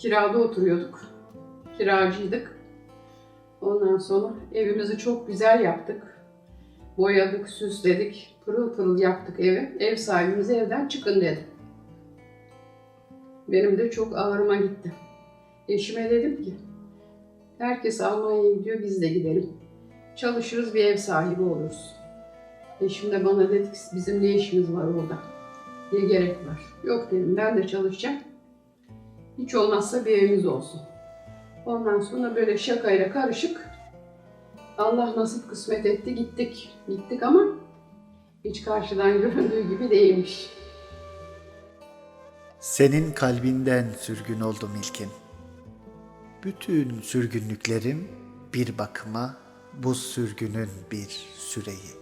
Kirada oturuyorduk. Kiracıydık. Ondan sonra evimizi çok güzel yaptık. Boyadık, süsledik. Pırıl pırıl yaptık evi. Ev sahibimiz evden çıkın dedi. Benim de çok ağrıma gitti. Eşime dedim ki, herkes Almanya'ya gidiyor, biz de gidelim. Çalışırız, bir ev sahibi oluruz. Eşim de bana dedi ki, bizim ne işimiz var orada? Ne gerek var? Yok dedim, ben de çalışacağım. Hiç olmazsa bir evimiz olsun. Ondan sonra böyle şakayla karışık Allah nasip kısmet etti gittik. Gittik ama hiç karşıdan göründüğü gibi değilmiş. Senin kalbinden sürgün oldum ilkin. Bütün sürgünlüklerim bir bakıma bu sürgünün bir süreyi.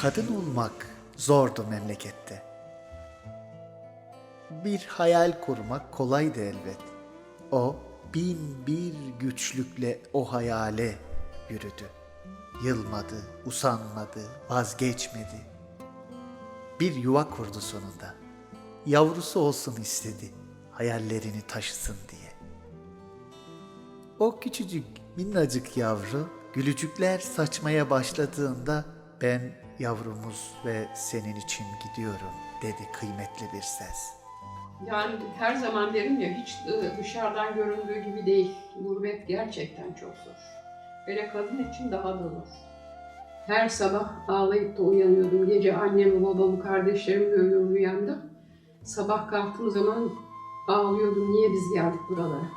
Kadın olmak zordu memlekette. Bir hayal kurmak kolaydı elbet. O bin bir güçlükle o hayale yürüdü. Yılmadı, usanmadı, vazgeçmedi. Bir yuva kurdu sonunda. Yavrusu olsun istedi, hayallerini taşısın diye. O küçücük minnacık yavru gülücükler saçmaya başladığında ben yavrumuz ve senin için gidiyorum dedi kıymetli bir ses. Yani her zaman derim ya hiç e, dışarıdan göründüğü gibi değil. Gurbet gerçekten çok zor. Hele kadın için daha da zor. Her sabah ağlayıp da uyanıyordum. Gece annemi, babamı, kardeşlerimi görüyorum rüyamda. Sabah kalktığım zaman ağlıyordum. Niye biz geldik buralara?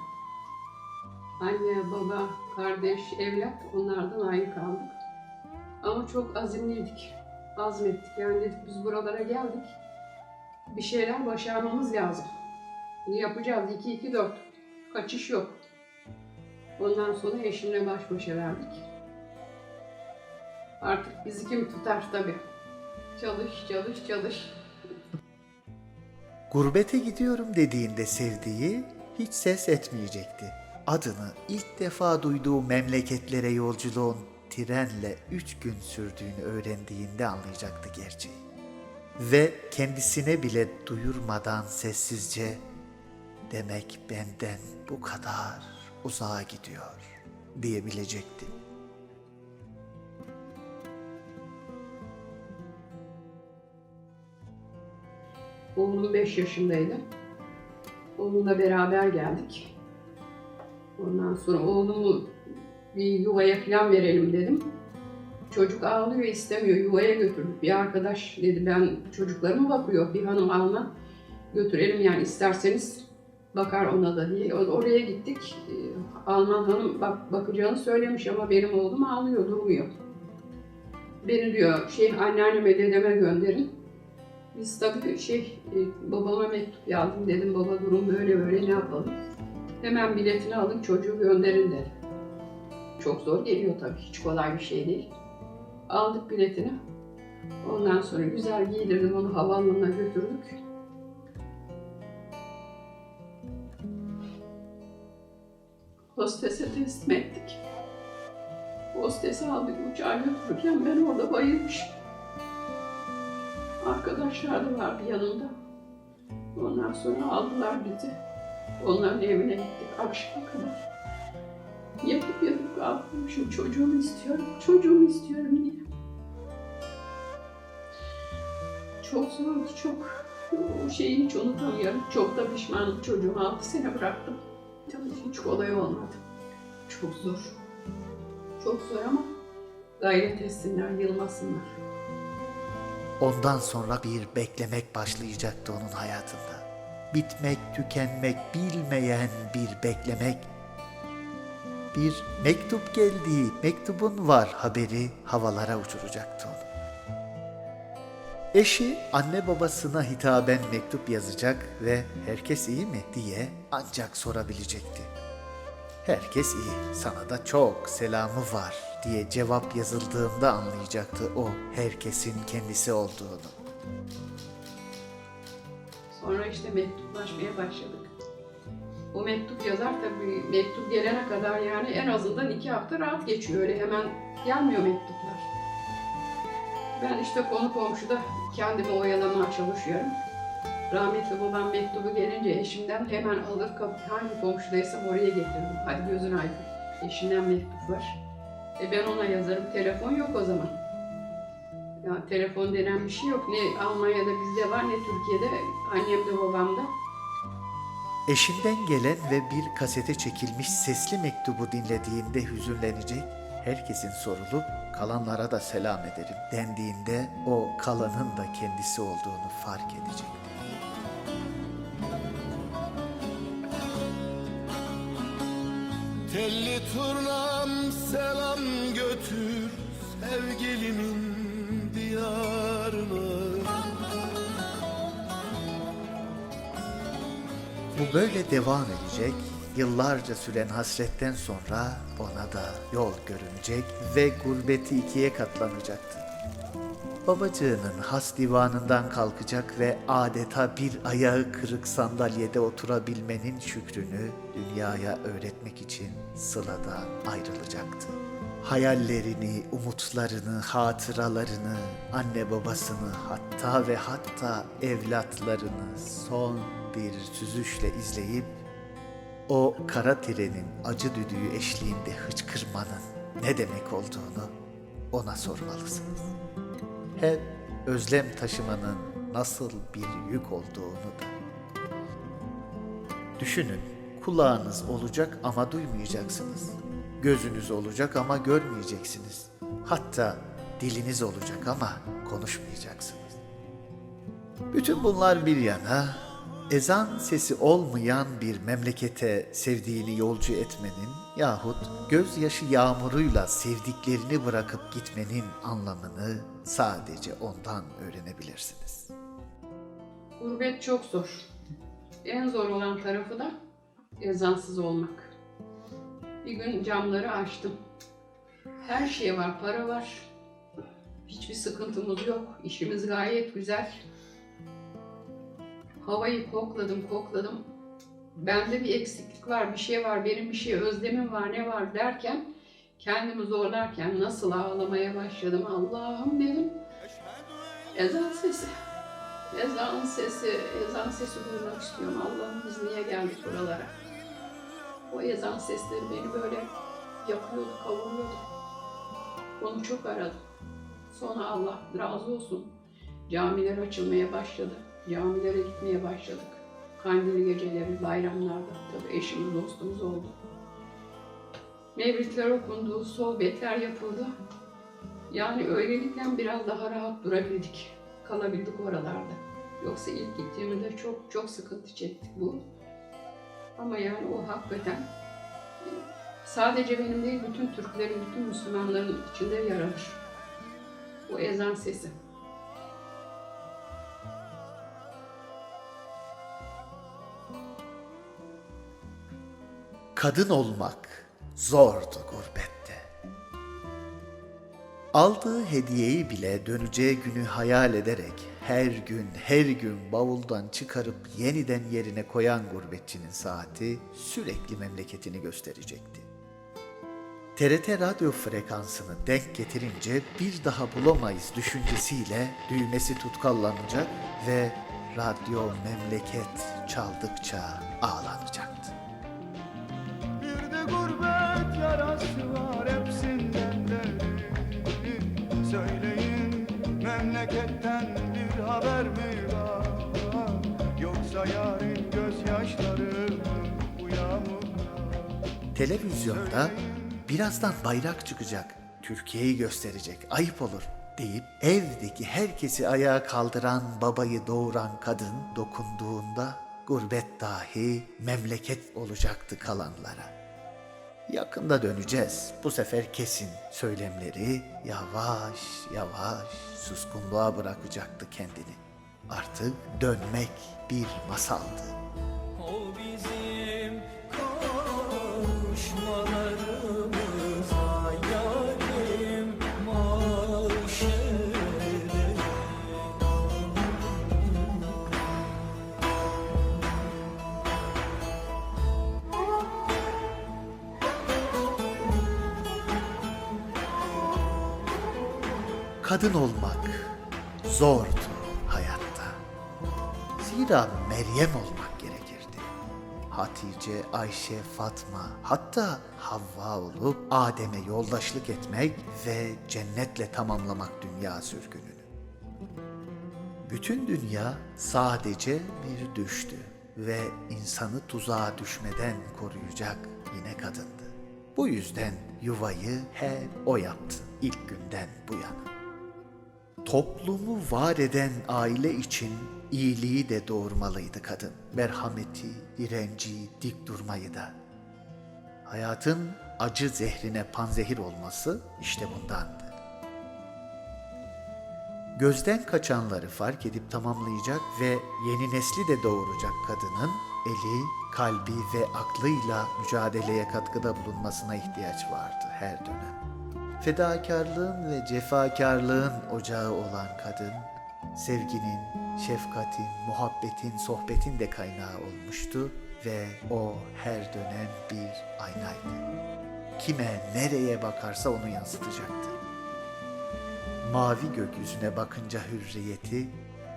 Anne, baba, kardeş, evlat onlardan ayrı kaldık. Ama çok azimliydik. Azmettik. Yani dedik biz buralara geldik. Bir şeyler başarmamız lazım. Bunu yapacağız. 2-2-4. Kaçış yok. Ondan sonra eşimle baş başa verdik. Artık bizi kim tutar tabii. Çalış, çalış, çalış. Gurbete gidiyorum dediğinde sevdiği hiç ses etmeyecekti. Adını ilk defa duyduğu memleketlere yolculuğun trenle üç gün sürdüğünü öğrendiğinde anlayacaktı gerçeği. Ve kendisine bile duyurmadan sessizce demek benden bu kadar uzağa gidiyor diyebilecekti. Oğlum 5 yaşındaydı. Oğlumla beraber geldik. Ondan sonra oğlumu bir yuvaya falan verelim dedim. Çocuk ağlıyor istemiyor. Yuvaya götürdük. Bir arkadaş dedi ben çocuklarım bakıyor. Bir hanım alma götürelim yani isterseniz bakar ona da diye. Oraya gittik. Ee, Alman hanım bak, bakacağını söylemiş ama benim oğlum ağlıyor durmuyor. Beni diyor şey anneanneme dedeme gönderin. Biz tabii şey e, babama mektup yazdım dedim baba durum böyle böyle ne yapalım. Hemen biletini alın çocuğu gönderin dedi. Çok zor geliyor tabii hiç kolay bir şey değil. Aldık biletini. Ondan sonra güzel giydirdim onu havaalanına götürdük. Hostese teslim ettik. Hostesi aldık uçağa götürürken ben orada bayılmışım. Arkadaşlar da vardı yanımda. Ondan sonra aldılar bizi. Onların evine gittik akşama kadar. Yatıp kalkmışım. Çocuğumu istiyorum, çocuğumu istiyorum diye. Çok zordu, çok. O şeyi hiç unutamıyorum. Çok da pişmanım. Çocuğumu altı sene bıraktım. Tabii hiç kolay olmadı. Çok zor. Çok zor ama gayret etsinler, yılmasınlar. Ondan sonra bir beklemek başlayacaktı onun hayatında. Bitmek, tükenmek bilmeyen bir beklemek. Bir mektup geldiği, mektubun var haberi havalara uçuracaktı onu. Eşi anne babasına hitaben mektup yazacak ve herkes iyi mi diye ancak sorabilecekti. Herkes iyi, sana da çok selamı var diye cevap yazıldığında anlayacaktı o herkesin kendisi olduğunu. Sonra işte mektuplaşmaya başladık. O mektup yazar tabii mektup gelene kadar yani en azından iki hafta rahat geçiyor. Öyle hemen gelmiyor mektuplar. Ben işte konu komşuda kendimi oyalamaya çalışıyorum. Rahmetli babam mektubu gelince eşimden hemen alır hangi komşudaysam oraya getiririm. Hadi gözün aydın. Eşinden mektup var. E ben ona yazarım. Telefon yok o zaman. Ya telefon denen bir şey yok. Ne Almanya'da bizde var ne Türkiye'de. Annemde babamda. Eşinden gelen ve bir kasete çekilmiş sesli mektubu dinlediğinde hüzünlenecek, herkesin sorulup kalanlara da selam ederim dendiğinde o kalanın da kendisi olduğunu fark edecek. Telli turnam selam götür sevgilimin Bu böyle devam edecek, yıllarca süren hasretten sonra ona da yol görünecek ve gurbeti ikiye katlanacaktı. Babacığının has divanından kalkacak ve adeta bir ayağı kırık sandalyede oturabilmenin şükrünü dünyaya öğretmek için Sıla'dan ayrılacaktı. Hayallerini, umutlarını, hatıralarını, anne babasını hatta ve hatta evlatlarını son bir süzüşle izleyip o kara trenin acı düdüğü eşliğinde hıçkırmanın ne demek olduğunu ona sormalısınız. Hep özlem taşımanın nasıl bir yük olduğunu da. Düşünün, kulağınız olacak ama duymayacaksınız. Gözünüz olacak ama görmeyeceksiniz. Hatta diliniz olacak ama konuşmayacaksınız. Bütün bunlar bir yana, ezan sesi olmayan bir memlekete sevdiğini yolcu etmenin yahut gözyaşı yağmuruyla sevdiklerini bırakıp gitmenin anlamını sadece ondan öğrenebilirsiniz. Gurbet çok zor. En zor olan tarafı da ezansız olmak. Bir gün camları açtım. Her şey var, para var. Hiçbir sıkıntımız yok. İşimiz gayet güzel. Havayı kokladım, kokladım. Bende bir eksiklik var, bir şey var, benim bir şey özlemim var, ne var derken kendimi zorlarken nasıl ağlamaya başladım. Allah'ım dedim. Ezan sesi. Ezan sesi, ezan sesi duymak istiyorum. Allah'ım biz niye geldik buralara? O ezan sesleri beni böyle yakıyordu, kavuruyordu. Onu çok aradım. Sonra Allah razı olsun. Camiler açılmaya başladı. Camilere gitmeye başladık. Kandili geceleri, bayramlarda. Tabii eşimiz, dostumuz oldu. Mevlitler okundu, sohbetler yapıldı. Yani öylelikle biraz daha rahat durabildik. Kalabildik oralarda. Yoksa ilk gittiğimizde çok çok sıkıntı çektik bu. Ama yani o hakikaten sadece benim değil bütün Türklerin, bütün Müslümanların içinde yer alır. O ezan sesi. Kadın olmak zordu gurbette. Aldığı hediyeyi bile döneceği günü hayal ederek her gün her gün bavuldan çıkarıp yeniden yerine koyan gurbetçinin saati sürekli memleketini gösterecekti. TRT radyo frekansını denk getirince bir daha bulamayız düşüncesiyle düğmesi tutkallanacak ve radyo memleket çaldıkça ağlanacaktı. Gurbet yarası var hepsinden derin. Söyleyin memleketten bir haber mi var? Yoksa yarın gözyaşları bu Televizyonda birazdan bayrak çıkacak, Türkiye'yi gösterecek, ayıp olur deyip evdeki herkesi ayağa kaldıran babayı doğuran kadın dokunduğunda gurbet dahi memleket olacaktı kalanlara. Yakında döneceğiz. Bu sefer kesin söylemleri yavaş yavaş suskunluğa bırakacaktı kendini. Artık dönmek bir masaldı. Kadın olmak zordu hayatta. Zira Meryem olmak gerekirdi. Hatice, Ayşe, Fatma hatta Havva olup Adem'e yoldaşlık etmek ve cennetle tamamlamak dünya sürgününü. Bütün dünya sadece bir düştü ve insanı tuzağa düşmeden koruyacak yine kadındı. Bu yüzden yuvayı hep o yaptı ilk günden bu yana. Toplumu var eden aile için iyiliği de doğurmalıydı kadın. Merhameti, direnci, dik durmayı da. Hayatın acı zehrine panzehir olması işte bundandı. Gözden kaçanları fark edip tamamlayacak ve yeni nesli de doğuracak kadının eli, kalbi ve aklıyla mücadeleye katkıda bulunmasına ihtiyaç vardı her dönem. Fedakarlığın ve cefakarlığın ocağı olan kadın, sevginin, şefkatin, muhabbetin, sohbetin de kaynağı olmuştu ve o her dönem bir aynaydı. Kime, nereye bakarsa onu yansıtacaktı. Mavi gökyüzüne bakınca hürriyeti,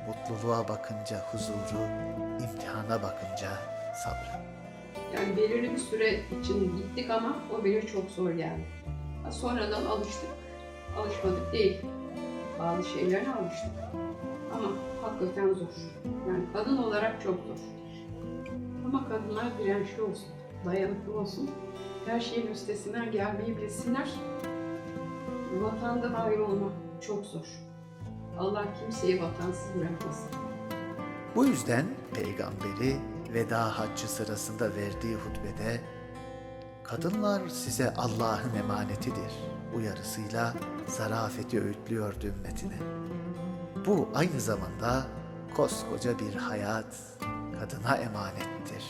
mutluluğa bakınca huzuru, imtihana bakınca sabrı. Yani belirli bir süre için gittik ama o bile çok zor geldi. Sonradan alıştık. Alışmadık değil. Bazı şeylere alıştık. Ama hakikaten zor. Yani kadın olarak çok zor. Ama kadınlar dirençli olsun, dayanıklı olsun. Her şeyin üstesinden gelmeyi bilsinler. Vatandan ayrı olmak çok zor. Allah kimseyi vatansız bırakmasın. Bu yüzden peygamberi veda haccı sırasında verdiği hutbede kadınlar size Allah'ın emanetidir uyarısıyla zarafeti öğütlüyordu ümmetine. Bu aynı zamanda koskoca bir hayat kadına emanettir.